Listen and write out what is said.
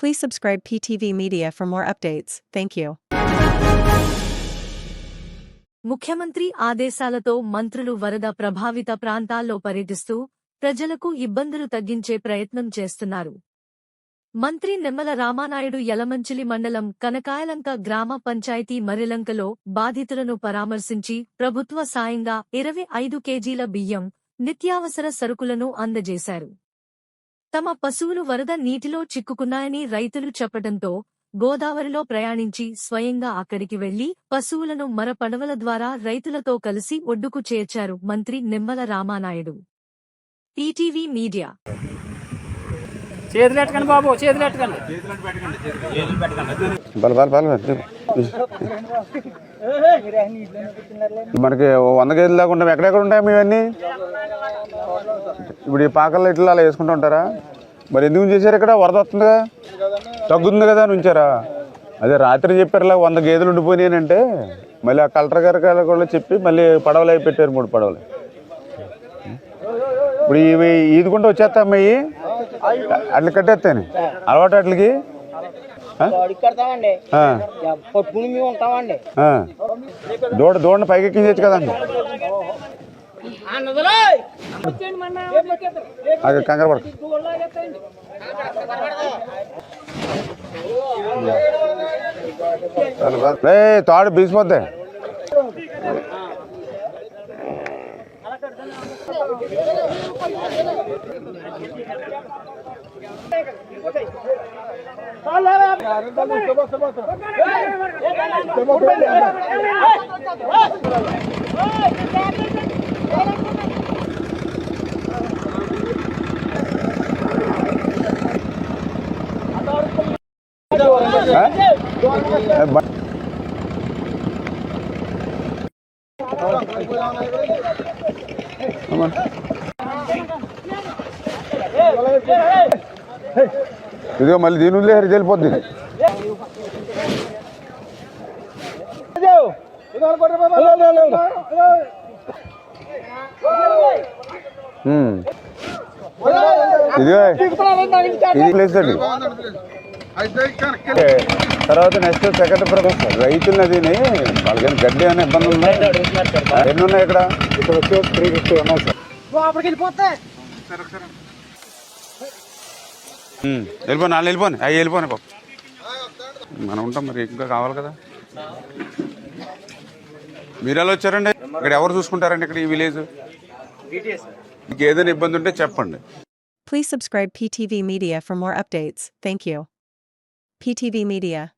Please subscribe PTV Media for more updates. Thank you. ముఖ్యమంత్రి ఆదేశాలతో మంత్రులు వరద ప్రభావిత ప్రాంతాల్లో పర్యటిస్తూ ప్రజలకు ఇబ్బందులు తగ్గించే ప్రయత్నం చేస్తున్నారు మంత్రి నిమ్మల రామానాయుడు యలమంచిలి మండలం కనకాయలంక గ్రామ పంచాయతీ మరిలంకలో బాధితులను పరామర్శించి ప్రభుత్వ సాయంగా ఇరవై ఐదు కేజీల బియ్యం నిత్యావసర సరుకులను అందజేశారు తమ పశువులు వరద నీటిలో చిక్కుకున్నాయని రైతులు చెప్పడంతో గోదావరిలో ప్రయాణించి స్వయంగా అక్కడికి వెళ్ళి పశువులను మర పడవల ద్వారా రైతులతో కలిసి ఒడ్డుకు చేర్చారు మంత్రి నిమ్మల రామానాయుడు. ETV media. చేతులు ఎట్టకండి బాబు చేతులు ఎట్టకండి. బల బల బల మనకి వంద కేజీలు దాకా ఉంటాం ఎక్కడెక్కడ ఉంటాయి ఇవన్నీ ఇప్పుడు ఈ పాకల్లో ఇట్లా అలా వేసుకుంటూ ఉంటారా? మరి ఎందుకు చేశారు ఇక్కడ? వరద వస్తుందిగా. తగ్గుతుంది కదా అని ఉంచారా? అదే రాత్రి చెప్పారు ఇలా వంద గేదెలు ఉండిపోయినాయంటే మళ్ళీ ఆ కలెక్టర్ గారు కూడా చెప్పి మళ్ళీ పడవలు అవి పెట్టారు మూడు పడవలు. ఇప్పుడు ఇవి ఈదుకుంటూ వచ్చేస్తా అమ్మాయి అట్లా కట్టేస్తాను అలవాటు అట్లకి. దూడ దూడని పైకి ఎక్కించచ్చు కదండి. ಹಾಗೆ ಕಂಗಾರ ಬರ್ಕ ಏ ತಾಡು ಬೀಸ್ ಮತ್ತೆ ఇదిగో మళ్ళీ దీని ఉంది హరి వెళ్ళిపోద్ది ఉమ్. ఇదిగో ఇది ప్లేస్ అండి ఓకే. తర్వాత నెక్స్ట్ సెకండ్ ప్రొఫెస్ రైతులు అదిని వాళ్ళకి గడ్డి అనే ఇబ్బంది ఉందా? ఎన్ని ఉన్నాయి ఇక్కడ? ఇక్కడ వచ్చి త్రీ ఫిఫ్టీ ఉన్నాయి సార్. వెళ్ళిపోతే. వెళ్ళిపోను వాళ్ళు వెళ్ళిపోను అవి వెళ్ళిపోను పాప. మనం ఉంటాం మరి ఇంకా కావాలి కదా. మీరు ఎలా వచ్చారండి? ఇక్కడ ఎవరు చూసుకుంటారండి ఇక్కడ ఈ విలేజ్? మీకు ఏదైనా ఇబ్బంది ఉంటే చెప్పండి. Please subscribe PTV Media for more updates. Thank you. PTV Media.